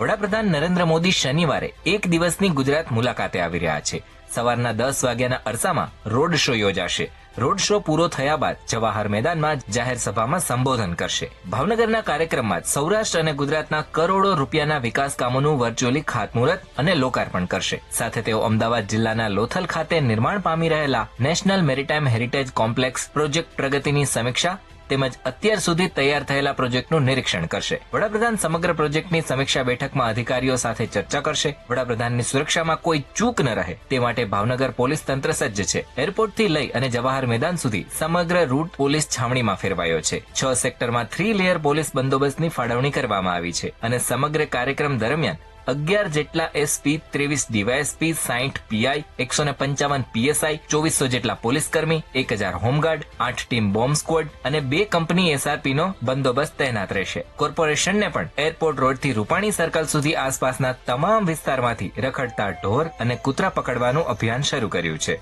વડાપ્રધાન નરેન્દ્ર મોદી શનિવારે એક દિવસની ગુજરાત મુલાકાતે આવી રહ્યા છે. સવારના દસ વાગ્યાના અરસામાં રોડ શો યોજાશે. રોડ શો પૂરો થયા બાદ જવાહર મેદાનમાં જાહેર સભામાં સંબોધન કરશે. ભાવનગરના કાર્યક્રમમાં સૌરાષ્ટ્ર અને ગુજરાતના કરોડો રૂપિયાના વિકાસ કામોનું વર્ચ્યુઅલી ખાતમુહૂર્ત અને લોકાર્પણ કરશે. સાથે તેઓ અમદાવાદ જિલ્લાના લોથલ ખાતે નિર્માણ પામી રહેલા national maritime heritage complex project પ્રગતિની સમીક્ષા તેમજ અત્યાર સુધી તૈયાર થયેલા પ્રોજેક્ટનું નિરીક્ષણ કરશે. વડાપ્રધાન સમગ્ર પ્રોજેક્ટની સમીક્ષા બેઠકમાં અધિકારીઓ સાથે ચર્ચા કરશે. વડાપ્રધાનની સુરક્ષામાં કોઈ ચૂક ન રહે. તે માટે ભાવનગર પોલીસ તંત્ર સજ્જ છે. એરપોર્ટથી લઈ અને જવાહર મેદાન સુધી સમગ્ર રૂટ પોલીસ છાવણીમાં ફેરવાયો છે. છ સેક્ટરમાં થ્રી લેયર પોલીસ બંદોબસ્તની ફાળવણી કરવામાં આવી છે અને સમગ્ર કાર્યક્રમ દરમિયાન અગિયાર જેટલા એસપી ત્રેવીસ ડીવાયએસપી સાહીઠ પીઆઈ એકસો ને પંચાવન પીએસઆઈ ચોવીસો જેટલા પોલીસ કર્મી એક હજાર હોમગાર્ડ, આઠ ટીમ બોમ્બ સ્કવોડ અને બે કંપની એસઆરપી નો બંદોબસ્ત તૈનાત રહેશે. કોર્પોરેશનને પણ એરપોર્ટ રોડથી રૂપાણી સર્કલ સુધી આસપાસના તમામ વિસ્તારમાંથી રખડતા ઢોર અને કૂતરા પકડવાનું અભિયાન શરૂ કર્યું છે.